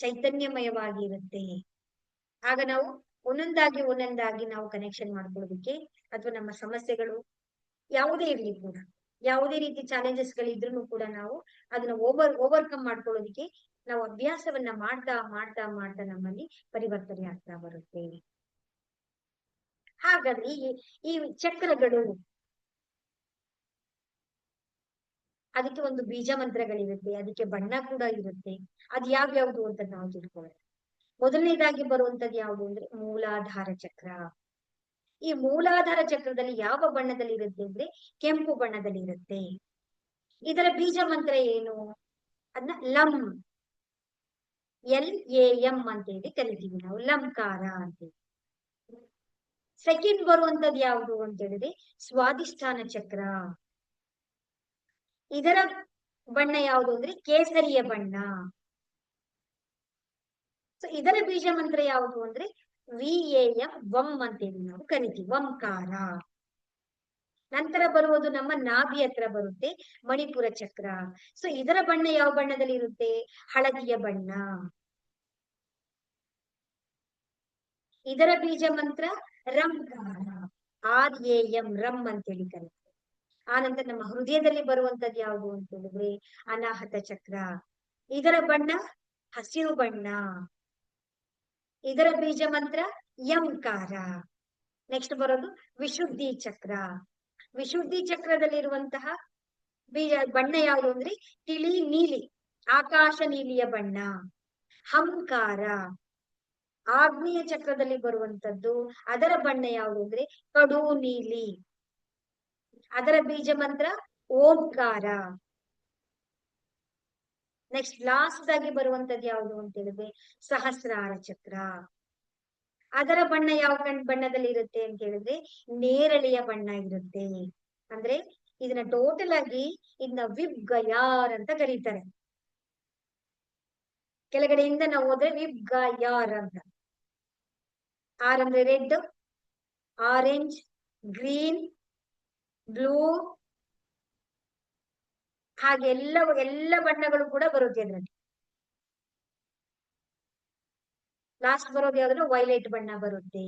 ಚೈತನ್ಯಮಯವಾಗಿರುತ್ತೆ. ಆಗ ನಾವು ಒಂದೊಂದಾಗಿ ಒಂದೊಂದಾಗಿ ನಾವು ಕನೆಕ್ಷನ್ ಮಾಡ್ಕೊಳ್ಳೋದಕ್ಕೆ ಅಥವಾ ನಮ್ಮ ಸಮಸ್ಯೆಗಳು ಯಾವುದೇ ಇರ್ಲಿ ಕೂಡ ಯಾವುದೇ ರೀತಿ ಚಾಲೆಂಜಸ್ ಗಳಿದ್ರು ಕೂಡ ನಾವು ಅದನ್ನ ಓವರ್ ಓವರ್ಕಮ್ ಮಾಡ್ಕೊಳ್ಳೋದಕ್ಕೆ ನಾವು ಅಭ್ಯಾಸವನ್ನ ಮಾಡ್ತಾ ಮಾಡ್ತಾ ಮಾಡ್ತಾ ನಮ್ಮಲ್ಲಿ ಪರಿವರ್ತನೆ ಆಗ್ತಾ ಬರುತ್ತೆ. ಹಾಗಾದ್ರೆ ಈ ಈ ಚಕ್ರಗಳು ಅದಕ್ಕೆ ಒಂದು ಬೀಜ ಮಂತ್ರಗಳಿರುತ್ತೆ, ಅದಕ್ಕೆ ಬಣ್ಣ ಕೂಡ ಇರುತ್ತೆ. ಅದ್ ಯಾವ್ಯಾವ್ದು ಅಂತ ನಾವು ತಿಳ್ಕೊಳ್ಳೋಣ ಮೊದಲನೇದಾಗಿ ಬರುವಂತದ್ದು ಯಾವುದು ಅಂದ್ರೆ ಮೂಲಾಧಾರ ಚಕ್ರ. ಈ ಮೂಲಾಧಾರ ಚಕ್ರದಲ್ಲಿ ಯಾವ ಬಣ್ಣದಲ್ಲಿ ಇರುತ್ತೆ ಅಂದ್ರೆ ಕೆಂಪು ಬಣ್ಣದಲ್ಲಿ ಇರುತ್ತೆ ಇದರ ಬೀಜ ಮಂತ್ರ ಏನು? ಅದನ್ನ ಲಂ. ಎಲ್ ಎ ಎಂ ಅಂತ ಹೇಳಿ ಕರಿತೀವಿ ನಾವು, ಲಂಕಾರ ಅಂತೇಳಿ. ಸೆಕೆಂಡ್ ಬರುವಂತದ್ದು ಯಾವುದು ಅಂತ ಹೇಳಿದ್ರೆ ಸ್ವಾದಿಷ್ಠಾನ ಚಕ್ರ. ಇದರ ಬಣ್ಣ ಯಾವುದು ಅಂದ್ರೆ ಕೇಸರಿಯ ಬಣ್ಣ. ಸೊ ಇದರ ಬೀಜ ಮಂತ್ರ ಯಾವುದು ಅಂದ್ರೆ ವಿ ಎ ಎಂ ವಂ ಅಂತೇಳಿ ನಾವು ಕರಿತೀವಿ, ವಂಕಾರ. ನಂತರ ಬರುವುದು ನಮ್ಮ ನಾಭಿ ಹತ್ರ ಬರುತ್ತೆ, ಮಣಿಪುರ ಚಕ್ರ. ಸೊ ಇದರ ಬಣ್ಣ ಯಾವ ಬಣ್ಣದಲ್ಲಿ ಇರುತ್ತೆ? ಹಳದಿಯ ಬಣ್ಣ. ಇದರ ಬೀಜ ಮಂತ್ರ ರಂಕಾರ ಆರ್ ಎ ಎಂ ರಂ ಅಂತೇಳಿ ಕರೀತಾರೆ ಆ ನಂತರ ನಮ್ಮ ಹೃದಯದಲ್ಲಿ ಬರುವಂತದ್ದು ಯಾವುದು ಅಂತ ಹೇಳಿದ್ರೆ ಅನಾಹತ ಚಕ್ರ. ಇದರ ಬಣ್ಣ ಹಸಿರು ಬಣ್ಣ. ಇದರ ಬೀಜ ಮಂತ್ರ ಯಂಕಾರ ನೆಕ್ಸ್ಟ್ ಬರೋದು ವಿಶುದ್ಧಿ ಚಕ್ರ. ವಿಶುದ್ಧಿ ಚಕ್ರದಲ್ಲಿರುವಂತಹ ಬೀಜ, ಬಣ್ಣ ಯಾವುದು ಅಂದ್ರೆ ತಿಳಿ ನೀಲಿ, ಆಕಾಶ ನೀಲಿಯ ಬಣ್ಣ. ಹಂಕಾರ. ಆಗ್ನೇಯ ಚಕ್ರದಲ್ಲಿ ಬರುವಂತದ್ದು ಅದರ ಬಣ್ಣ ಯಾವುದು ಅಂದ್ರೆ ಕಡು ನೀಲಿ. ಅದರ ಬೀಜ ಮಂತ್ರ ಓಂಕಾರ. ನೆಕ್ಸ್ಟ್ ಲಾಸ್ಟ್ ಆಗಿ ಬರುವಂತದ್ದು ಯಾವುದು ಅಂತ ಹೇಳಿದ್ರೆ, ಸಹಸ್ರಾರ ಚಕ್ರ. ಅದರ ಬಣ್ಣ ಯಾವ ಬಣ್ಣದಲ್ಲಿ ಇರುತ್ತೆ ಅಂತ ಹೇಳಿದ್ರೆ, ನೇರಳೆಯ ಬಣ್ಣ ಇರುತ್ತೆ. ಅಂದ್ರೆ ಇದನ್ನ ಟೋಟಲ್ ಆಗಿ ಇದನ್ನ ವಿಬ್ ಗಯಾರ್ ಅಂತ ಕರೀತಾರೆ. ಕೆಳಗಡೆಯಿಂದ ನಾವು ಹೋದ್ರೆ ವಿಬ್ ಗಯಾರ್ ಅಂತ. ಆರ್ ಅಂದ್ರೆ ರೆಡ್, ಆರೆಂಜ್, ಗ್ರೀನ್, ಬ್ಲೂ ಹಾಗೆ ಎಲ್ಲ ಎಲ್ಲ ಬಣ್ಣಗಳು ಕೂಡ ಬರುತ್ತೆ ಅದರಲ್ಲಿ ಲಾಸ್ಟ್ ಬರೋದು ಯಾವ್ದು ವೈಲೆಟ್ ಬಣ್ಣ ಬರುತ್ತೆ.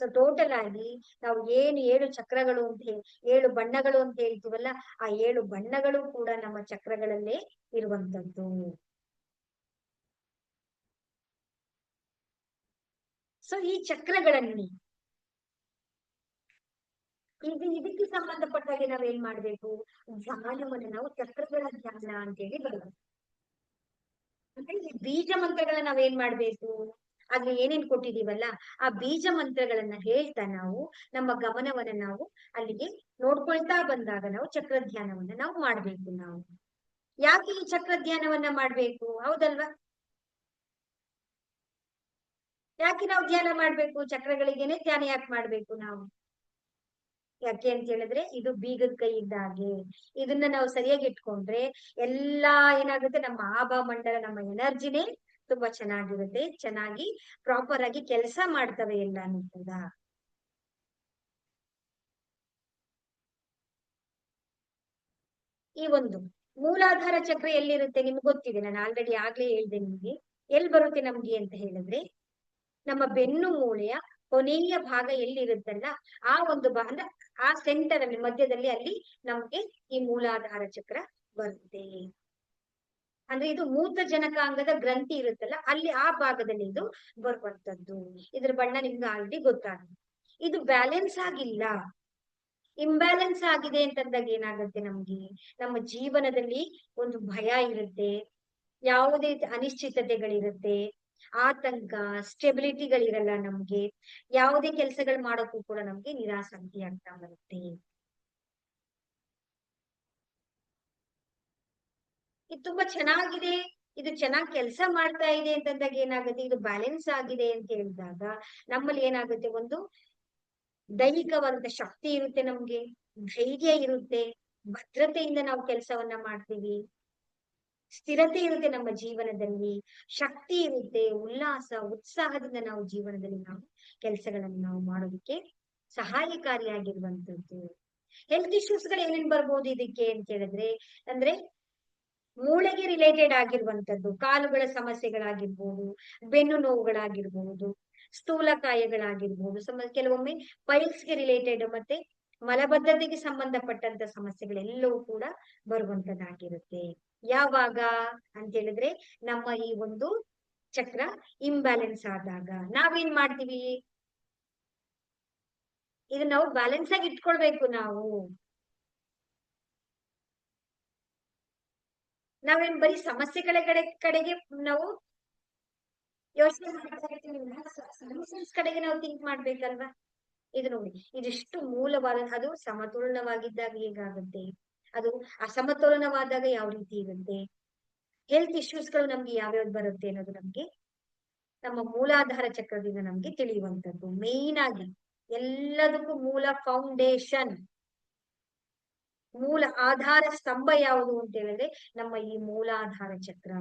ಸೊ ಟೋಟಲ್ ಆಗಿ ನಾವು ಏನು ಏಳು ಚಕ್ರಗಳು ಅಂತ ಹೇಳಿ ಏಳು ಬಣ್ಣಗಳು ಅಂತ ಹೇಳ್ತೀವಲ್ಲ, ಆ ಏಳು ಬಣ್ಣಗಳು ಕೂಡ ನಮ್ಮ ಚಕ್ರಗಳಲ್ಲೇ ಇರುವಂತದ್ದು ಸೊ ಈ ಚಕ್ರಗಳಲ್ಲಿ ಈಗ ಇದಕ್ಕೆ ಸಂಬಂಧಪಟ್ಟಾಗೆ ಏನ್ ಮಾಡ್ಬೇಕು? ಧ್ಯಾನವನ್ನು ನಾವು ಚಕ್ರಗಳ ಧ್ಯಾನ ಅಂತೇಳಿ ಬರೋದು. ಅಂದ್ರೆ ಈ ಬೀಜ ಮಂತ್ರಗಳನ್ನ ನಾವೇನ್ ಮಾಡ್ಬೇಕು? ಅಲ್ಲಿ ಏನೇನ್ ಕೊಟ್ಟಿದೀವಲ್ಲ, ಆ ಬೀಜ ಮಂತ್ರಗಳನ್ನ ಹೇಳ್ತಾ ನಾವು, ನಮ್ಮ ಗಮನವನ್ನ ನಾವು ಅಲ್ಲಿಗೆ ನೋಡ್ಕೊಳ್ತಾ ಬಂದಾಗ ನಾವು ಚಕ್ರ ಧ್ಯಾನವನ್ನ ನಾವು ಮಾಡ್ಬೇಕು ನಾವು. ಯಾಕೆ ಈ ಚಕ್ರ ಧ್ಯಾನವನ್ನ ಮಾಡ್ಬೇಕು? ಹೌದಲ್ವಾ? ಯಾಕೆ ನಾವು ಧ್ಯಾನ ಮಾಡ್ಬೇಕು? ಚಕ್ರಗಳಿಗೇನೆ ಧ್ಯಾನ ಯಾಕೆ ಮಾಡ್ಬೇಕು ನಾವು? ಯಾಕೆ ಅಂತ ಹೇಳಿದ್ರೆ ಇದು ಬೀಗದ ಕೈ ಇದ್ದ ಹಾಗೆ. ಇದನ್ನ ನಾವು ಸರಿಯಾಗಿ ಇಟ್ಕೊಂಡ್ರೆ ಎಲ್ಲಾ ಏನಾಗುತ್ತೆ, ನಮ್ಮ ಆಭಾ ಮಂಡಲ ನಮ್ಮ ಎನರ್ಜಿನೇ ತುಂಬಾ ಚೆನ್ನಾಗಿರುತ್ತೆ, ಚೆನ್ನಾಗಿ ಪ್ರಾಪರ್ ಆಗಿ ಕೆಲಸ ಮಾಡ್ತವೆ ಎಲ್ಲಾನು ಕೂಡ ಈ ಒಂದು ಮೂಲಾಧಾರ ಚಕ್ರ ಎಲ್ಲಿರುತ್ತೆ ನಿಮ್ಗೆ ಗೊತ್ತಿದೆ, ನಾನು ಆಲ್ರೆಡಿ ಆಗ್ಲೇ ಹೇಳ್ದೆ ನಿಮ್ಗೆ. ಎಲ್ ಬರುತ್ತೆ ನಮ್ಗೆ ಅಂತ ಹೇಳಿದ್ರೆ, ನಮ್ಮ ಬೆನ್ನು ಮೂಳೆಯ ಕೊನೆಯ ಭಾಗ ಎಲ್ಲಿರುತ್ತಲ್ಲ, ಆ ಒಂದು ಭಾಗ ಆ ಸೆಂಟರ್ ಅಲ್ಲಿ, ಮಧ್ಯದಲ್ಲಿ ಅಲ್ಲಿ ನಮ್ಗೆ ಈ ಮೂಲಾಧಾರ ಚಕ್ರ ಬರುತ್ತೆ. ಅಂದ್ರೆ ಇದು ಮೂತ ಜನಕಾಂಗದ ಗ್ರಂಥಿ ಇರುತ್ತಲ್ಲ, ಅಲ್ಲಿ ಆ ಭಾಗದಲ್ಲಿ ಇದು ಬರುವಂತದ್ದು ಇದ್ರ ಬಣ್ಣ ನಿಮ್ಗೆ ಆಲ್ರೆಡಿ ಗೊತ್ತಾಗುತ್ತೆ. ಇದು ಬ್ಯಾಲೆನ್ಸ್ ಆಗಿಲ್ಲ. ಇಂಬ್ಯಾಲೆನ್ಸ್ ಆಗಿದೆ ಅಂತಂದಾಗ ಏನಾಗುತ್ತೆ ನಮ್ಗೆ? ನಮ್ಮ ಜೀವನದಲ್ಲಿ ಒಂದು ಭಯ ಇರುತ್ತೆ. ಯಾವುದೇ ಅನಿಶ್ಚಿತತೆಗಳಿರುತ್ತೆ. ಆತಂಕ ಸ್ಟೆಬಿಲಿಟಿಗಳಿರಲ್ಲ ನಮ್ಗೆ. ಯಾವುದೇ ಕೆಲಸಗಳು ಮಾಡೋಕ್ಕೂ ಕೂಡ ನಮ್ಗೆ ನಿರಾಸಕ್ತಿ ಅಂತ ಬರುತ್ತೆ. ಇದು ತುಂಬಾ ಚೆನ್ನಾಗಿದೆ. ಇದು ಚೆನ್ನಾಗಿ ಕೆಲಸ ಮಾಡ್ತಾ ಇದೆ ಅಂತಂದಾಗ ಏನಾಗುತ್ತೆ? ಇದು ಬ್ಯಾಲೆನ್ಸ್ ಆಗಿದೆ ಅಂತ ಹೇಳಿದಾಗ ನಮ್ಮಲ್ಲಿ ಏನಾಗುತ್ತೆ? ಒಂದು ದೈಹಿಕವಾದಂತ ಶಕ್ತಿ ಇರುತ್ತೆ ನಮ್ಗೆ. ಧೈರ್ಯ ಇರುತ್ತೆ. ಭದ್ರತೆಯಿಂದ ನಾವು ಕೆಲಸವನ್ನ ಮಾಡ್ತೀವಿ. ಸ್ಥಿರತೆ ಇರುತ್ತೆ ನಮ್ಮ ಜೀವನದಲ್ಲಿ, ಶಕ್ತಿ ಇರುತ್ತೆ, ಉಲ್ಲಾಸ, ಉತ್ಸಾಹದಿಂದ ನಾವು ಜೀವನದಲ್ಲಿ ನಾವು ಕೆಲಸಗಳನ್ನು ನಾವು ಮಾಡೋದಕ್ಕೆ ಸಹಾಯಕಾರಿಯಾಗಿರುವಂತದ್ದು ಹೆಲ್ತ್ ಇಶ್ಯೂಸ್ಗಳು ಏನೇನ್ ಬರ್ಬೋದು ಇದಕ್ಕೆ ಅಂತ ಹೇಳಿದ್ರೆ, ಅಂದ್ರೆ ಮೂಳೆಗೆ ರಿಲೇಟೆಡ್ ಆಗಿರುವಂತದ್ದು ಕಾಲುಗಳ ಸಮಸ್ಯೆಗಳಾಗಿರ್ಬೋದು, ಬೆನ್ನು ನೋವುಗಳಾಗಿರ್ಬೋದು, ಸ್ಥೂಲಕಾಯಗಳಾಗಿರ್ಬೋದು, ಸಮ, ಕೆಲವೊಮ್ಮೆ ಪೈಲ್ಸ್ಗೆ ರಿಲೇಟೆಡ್ ಮತ್ತೆ ಮಲಬದ್ಧತೆಗೆ ಸಂಬಂಧಪಟ್ಟಂತ ಸಮಸ್ಯೆಗಳೆಲ್ಲವೂ ಕೂಡ ಬರುವಂತದ್ದಾಗಿರುತ್ತೆ. ಯಾವಾಗ ಅಂತ ಹೇಳಿದ್ರೆ ನಮ್ಮ ಈ ಒಂದು ಚಕ್ರ ಇಂಬ್ಯಾಲೆನ್ಸ್ ಆದಾಗ. ನಾವೇನ್ ಮಾಡ್ತೀವಿ? ಇದು ನಾವು ಬ್ಯಾಲೆನ್ಸ್ ಆಗಿ ಇಟ್ಕೊಳ್ಬೇಕು ನಾವು. ನಾವೇನ್ ಬರೀ ಸಮಸ್ಯೆಗಳ ಕಡೆ, ಕಡೆಗೆ ನಾವು ಯೋಚನೆ ಸೊಲ್ಯೂಷನ್ಸ್ ಕಡೆಗೆ ನಾವು ಥಿಂಕ್ ಮಾಡ್ಬೇಕಲ್ವಾ? ಇದು ನೋಡಿ, ಇದಿಷ್ಟು ಮೂಲವಾದ ಅದು ಸಮತೋಲನವಾಗಿದ್ದಾಗ ಹೇಗಾಗುತ್ತೆ? ಅದು ಅಸಮತೋಲನವಾದಾಗ ಯಾವ ರೀತಿ ಇರುತ್ತೆ? ಹೆಲ್ತ್ ಇಶ್ಯೂಸ್ಗಳು ನಮ್ಗೆ ಯಾವ್ಯಾವ್ದು ಬರುತ್ತೆ ಅನ್ನೋದು ನಮ್ಗೆ ನಮ್ಮ ಮೂಲಾಧಾರ ಚಕ್ರದಿಂದ ನಮ್ಗೆ ತಿಳಿಯುವಂತದ್ದು ಮೇನ್ ಆಗಿ ಎಲ್ಲದಕ್ಕೂ ಮೂಲ ಫೌಂಡೇಶನ್ ಮೂಲ ಆಧಾರ ಸ್ತಂಭ ಯಾವುದು ಅಂತ ಹೇಳಿದ್ರೆ ನಮ್ಮ ಈ ಮೂಲಾಧಾರ ಚಕ್ರ.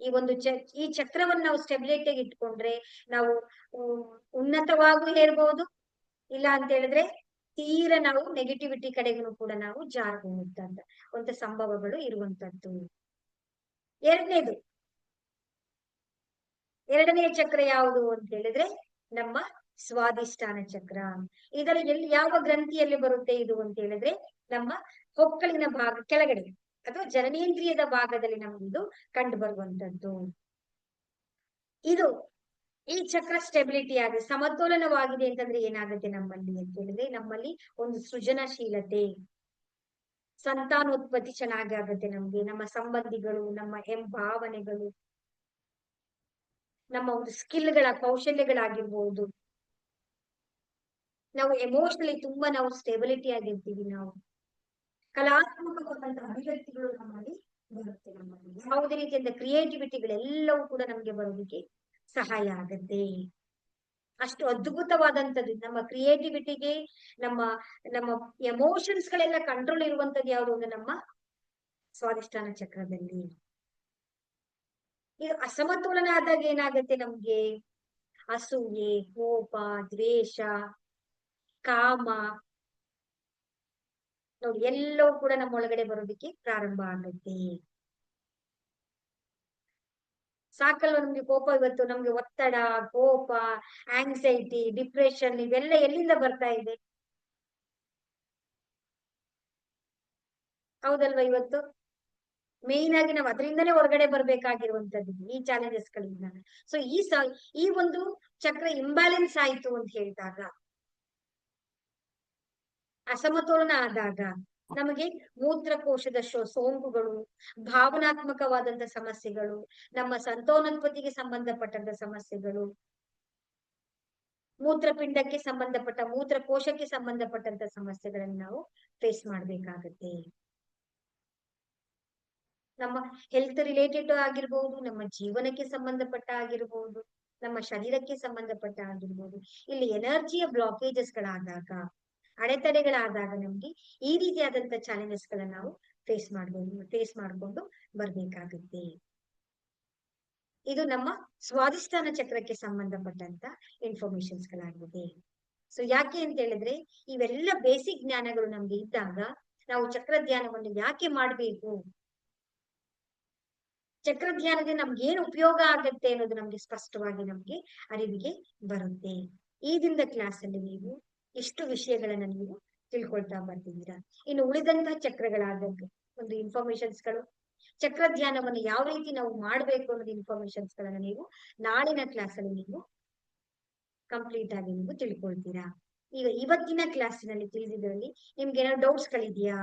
ಈ ಒಂದು ಚ, ಈ ಚಕ್ರವನ್ನು ನಾವು ಸ್ಟೆಬಿಲಿಟಿ ಇಟ್ಕೊಂಡ್ರೆ ನಾವು ಉನ್ನತವಾಗೂ ಹೇರ್ಬಹುದು ಇಲ್ಲ ಅಂತ ಹೇಳಿದ್ರೆ ತೀರ ನಾವು ನೆಗೆಟಿವಿಟಿ ಕಡೆಗೂ ಕೂಡ ನಾವು ಜಾರಬಹುದಂತ ಒಂದು ಸಂಭವಗಳು ಇರುವಂತದ್ದು. ಎರಡನೇದು ಎರಡನೇ ಚಕ್ರ ಯಾವುದು ಅಂತ ಹೇಳಿದ್ರೆ ನಮ್ಮ ಸ್ವಾದಿಷ್ಠಾನ ಚಕ್ರ. ಇದರ ಎಲ್ಲಿ, ಯಾವ ಗ್ರಂಥಿಯಲ್ಲಿ ಬರುತ್ತೆ ಇದು ಅಂತ ಹೇಳಿದ್ರೆ ನಮ್ಮ ಹೊಕ್ಕಳಿನ ಭಾಗ, ಕೆಳಗಡೆ. ಅಥವಾ ಜನನೇಂದ್ರಿಯದ ಭಾಗದಲ್ಲಿ ನಮಗಿದು ಕಂಡು ಬರುವಂತದ್ದು ಇದು ಈ ಚಕ್ರ ಸ್ಟೆಬಿಲಿಟಿ ಆಗಿ ಸಮತೋಲನವಾಗಿದೆ ಅಂತಂದ್ರೆ ಏನಾಗುತ್ತೆ ನಮ್ಮಲ್ಲಿ ಅಂತ ಹೇಳಿದ್ರೆ ನಮ್ಮಲ್ಲಿ ಒಂದು ಸೃಜನಶೀಲತೆ, ಸಂತಾನೋತ್ಪತ್ತಿ ಚೆನ್ನಾಗಿ ಆಗುತ್ತೆ ನಮ್ಗೆ, ನಮ್ಮ ಸಂಬಂಧಿಗಳು, ನಮ್ಮ ಎಂಭಾವನೆಗಳು ನಮ್ಮ ಒಂದು ಸ್ಕಿಲ್ಗಳ ಕೌಶಲ್ಯಗಳಾಗಿರ್ಬಹುದು ನಾವು ಎಮೋಷನಲಿ ತುಂಬಾ ನಾವು ಸ್ಟೆಬಿಲಿಟಿ ಆಗಿರ್ತೀವಿ ನಾವು. ಕಲಾತ್ಮಕವಾದಂತಹ ಅಭಿವ್ಯಕ್ತಿಗಳು ನಮ್ಮಲ್ಲಿ ಬರುತ್ತೆ ನಮ್ಮಲ್ಲಿ. ಯಾವುದೇ ರೀತಿಯಿಂದ ಕ್ರಿಯೇಟಿವಿಟಿಗಳೆಲ್ಲವೂ ಕೂಡ ನಮ್ಗೆ ಬರೋದಕ್ಕೆ ಸಹಾಯ ಆಗತ್ತೆ. ಅಷ್ಟು ಅದ್ಭುತವಾದಂತದ್ದು ನಮ್ಮ ಕ್ರಿಯೇಟಿವಿಟಿಗೆ, ನಮ್ಮ ನಮ್ಮ ಎಮೋಷನ್ಸ್ ಗಳೆಲ್ಲ ಕಂಟ್ರೋಲ್ ಇರುವಂತದ್ದು ಯಾವುದು ಅಂದ್ರೆ ನಮ್ಮ ಸ್ವಾದಿಷ್ಠಾನ ಚಕ್ರದಲ್ಲಿ. ಇದು ಅಸಮತೋಲನ ಆದಾಗ ಏನಾಗುತ್ತೆ ನಮ್ಗೆ? ಅಸೂಯೆ, ಕೋಪ, ದ್ವೇಷ, ಕಾಮ ನೋಡಿ ಎಲ್ಲವೂ ಕೂಡ ನಮ್ಮ ಒಳಗಡೆ ಬರೋದಕ್ಕೆ ಪ್ರಾರಂಭ ಆಗುತ್ತೆ. ಸಾಕಲ್ವ ನಮ್ಗೆ ಕೋಪ ಇವತ್ತು? ನಮ್ಗೆ ಒತ್ತಡ, ಕೋಪ ಆಂಗ್ಸೈಟಿ ಡಿಪ್ರೆಷನ್ ಇವೆಲ್ಲ ಎಲ್ಲಿಂದ ಬರ್ತಾ ಇದೆ? ಹೌದಲ್ವಾ ಇವತ್ತು? ಮೇನ್ ಆಗಿ ನಾವು ಅದರಿಂದನೇ ಹೊರಗಡೆ ಬರ್ಬೇಕಾಗಿರುವಂತದ್ದು ಈ ಚಾಲೆಂಜಸ್ ಗಳಿಂದ. ಸೊ ಈ ಸ, ಈ ಒಂದು ಚಕ್ರ ಇಂಬ್ಯಾಲೆನ್ಸ್ ಆಯ್ತು ಅಂತ ಹೇಳಿದಾಗ ಅಸಮತೋಲನ ಆದಾಗ ನಮಗೆ ಮೂತ್ರಕೋಶದ ಸೋಂಕುಗಳು ಭಾವನಾತ್ಮಕವಾದಂತ ಸಮಸ್ಯೆಗಳು, ನಮ್ಮ ಸಂತಾನೋತ್ಪತ್ತಿಗೆ ಸಂಬಂಧಪಟ್ಟಂತ ಸಮಸ್ಯೆಗಳು, ಮೂತ್ರಪಿಂಡಕ್ಕೆ ಸಂಬಂಧಪಟ್ಟ, ಮೂತ್ರಕೋಶಕ್ಕೆ ಸಂಬಂಧಪಟ್ಟಂತ ಸಮಸ್ಯೆಗಳನ್ನು ನಾವು ಫೇಸ್ ಮಾಡ್ಬೇಕಾಗತ್ತೆ. ನಮ್ಮ ಹೆಲ್ತ್ ರಿಲೇಟೆಡ್ ಆಗಿರ್ಬಹುದು ನಮ್ಮ ಜೀವನಕ್ಕೆ ಸಂಬಂಧಪಟ್ಟ ಆಗಿರ್ಬಹುದು ನಮ್ಮ ಶರೀರಕ್ಕೆ ಸಂಬಂಧಪಟ್ಟ ಆಗಿರ್ಬಹುದು ಇಲ್ಲಿ ಎನರ್ಜಿಯ ಬ್ಲಾಕೇಜಸ್ ಗಳಾದಾಗ ಅಡೆತಡೆಗಳಾದಾಗ ನಮ್ಗೆ ಈ ರೀತಿಯಾದಂತ ಚಾಲೆಂಜಸ್ ಗಳನ್ನ ನಾವು ಫೇಸ್ ಮಾಡ್ಬೋದು ಫೇಸ್ ಮಾಡ್ಕೊಂಡು ಬರ್ಬೇಕಾಗುತ್ತೆ. ಇದು ನಮ್ಮ ಸ್ವಾದಿಷ್ಠಾನ ಚಕ್ರಕ್ಕೆ ಸಂಬಂಧಪಟ್ಟಂತ ಇನ್ಫಾರ್ಮೇಶನ್ಸ್ ಗಳಾಗಿದೆ. ಸೊ ಯಾಕೆ ಅಂತ ಹೇಳಿದ್ರೆ, ಇವೆಲ್ಲ ಬೇಸಿಕ್ ಜ್ಞಾನಗಳು ನಮ್ಗೆ ಇದ್ದಾಗ ನಾವು ಚಕ್ರ ಧ್ಯಾನವನ್ನು ಯಾಕೆ ಮಾಡ್ಬೇಕು? ಚಕ್ರ ಧ್ಯಾನದಿಂದ ನಮ್ಗೆ ಏನು ಉಪಯೋಗ ಆಗತ್ತೆ ಅನ್ನೋದು ನಮ್ಗೆ ಸ್ಪಷ್ಟವಾಗಿ ನಮ್ಗೆ ಅರಿವಿಗೆ ಬರುತ್ತೆ. ಈ ದಿನದ ಕ್ಲಾಸ್ ಅಲ್ಲಿ ನೀವು ಇಷ್ಟು ವಿಷಯಗಳನ್ನ ನೀವು ತಿಳ್ಕೊಳ್ತಾ ಬರ್ತಿದ್ದೀರಾ ಇನ್ನು ಉಳಿದಂತಹ ಚಕ್ರಗಳಾದ ಒಂದು ಇನ್ಫಾರ್ಮೇಶನ್ಸ್ಗಳು ಚಕ್ರ ಧ್ಯಾನವನ್ನು ಯಾವ ರೀತಿ ನಾವು ಮಾಡಬೇಕು ಅನ್ನೋದು ಇನ್ಫಾರ್ಮೇಶನ್ಸ್ ಗಳನ್ನ ನೀವು ನಾಳಿನ ಕ್ಲಾಸ್ ಅಲ್ಲಿ ನೀವು ಕಂಪ್ಲೀಟ್ ಆಗಿ ನೀವು ತಿಳ್ಕೊಳ್ತೀರಾ? ಈಗ ಇವತ್ತಿನ ಕ್ಲಾಸಿನಲ್ಲಿ ತಿಳಿದಿದ್ರಲ್ಲಿ ನಿಮ್ಗೆ ಏನಾದ್ರು ಡೌಟ್ಸ್ ಗಳಿದೆಯಾ?